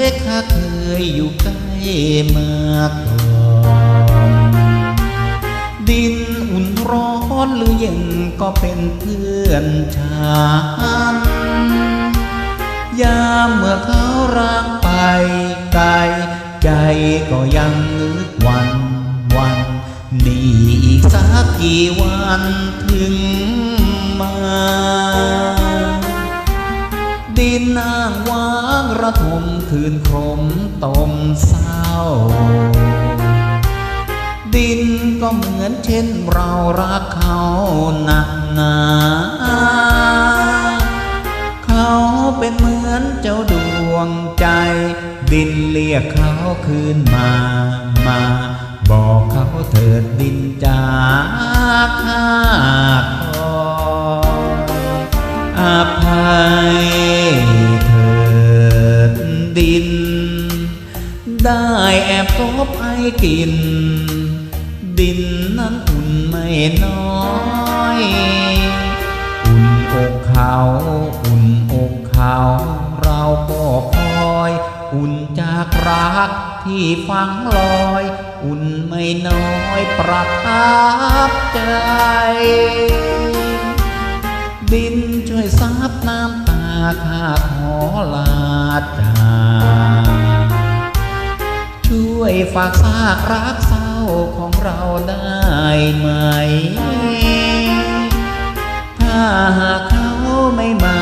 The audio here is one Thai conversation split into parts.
อยู่ใกล้มื่อก่อนดินอุ่นร้อนหรือเย็นก็เป็นเพื่อนฉันยามเมื่อเขาร่างไปไกลใจก็ยังนึกวันวัน นี่อีกสักกี่วันถึง ดินนางวางระทมคืนครมตมเศร้า ดินก็เหมือนเช่นเรารักเขาหนักหนาเขาเป็นเหมือนเจ้าดวงใจ ดินเรียกเขาคืนมามา บอกเขาเถิดดินจากข้าิน ได้แอบพบไอ้กิน ดินนั้นอุ่นไม่น้อย อุ่นอกเขาอุ่นอกเขาเราก็คอย อุ่นจากรักที่ฟังลอย อุ่นไม่น้อยประทับใจ ดินช่วยซับน้ำตาข้าขอลาจากช่วยฝากซากรักเศร้าของเราได้ไหม ถ้าหากเขาไม่มา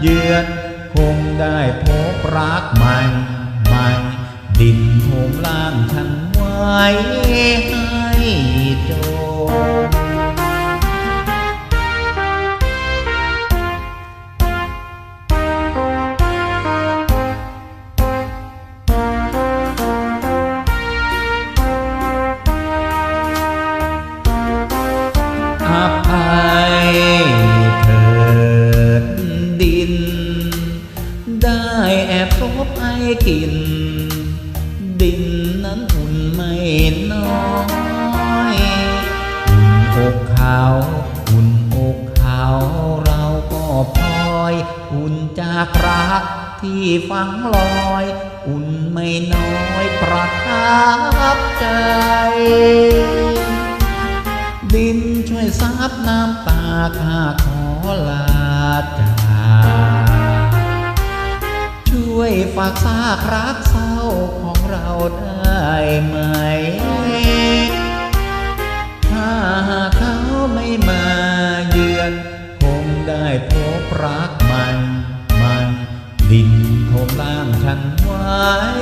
เยือนคงได้พบรักใหม่ใหม่ดินโหมล่างฉันไว้ให้ แอบพบไอ้กิน ดินนั้นอุ่นไม่น้อยอุ่นอกเขาอุ่นอกเขาเราก็พลอย อุ่นจากรักที่ฟังลอย อุ่นไม่น้อยประทับใจ ดินช่วยซับน้ำตาข้าขอลาจาก ช่วยฝากซากรักเศร้าของเราได้ไหม ถ้าเขาไม่มาเยือน คงได้พบรักมัน มันดินโคมล่างฉันไว้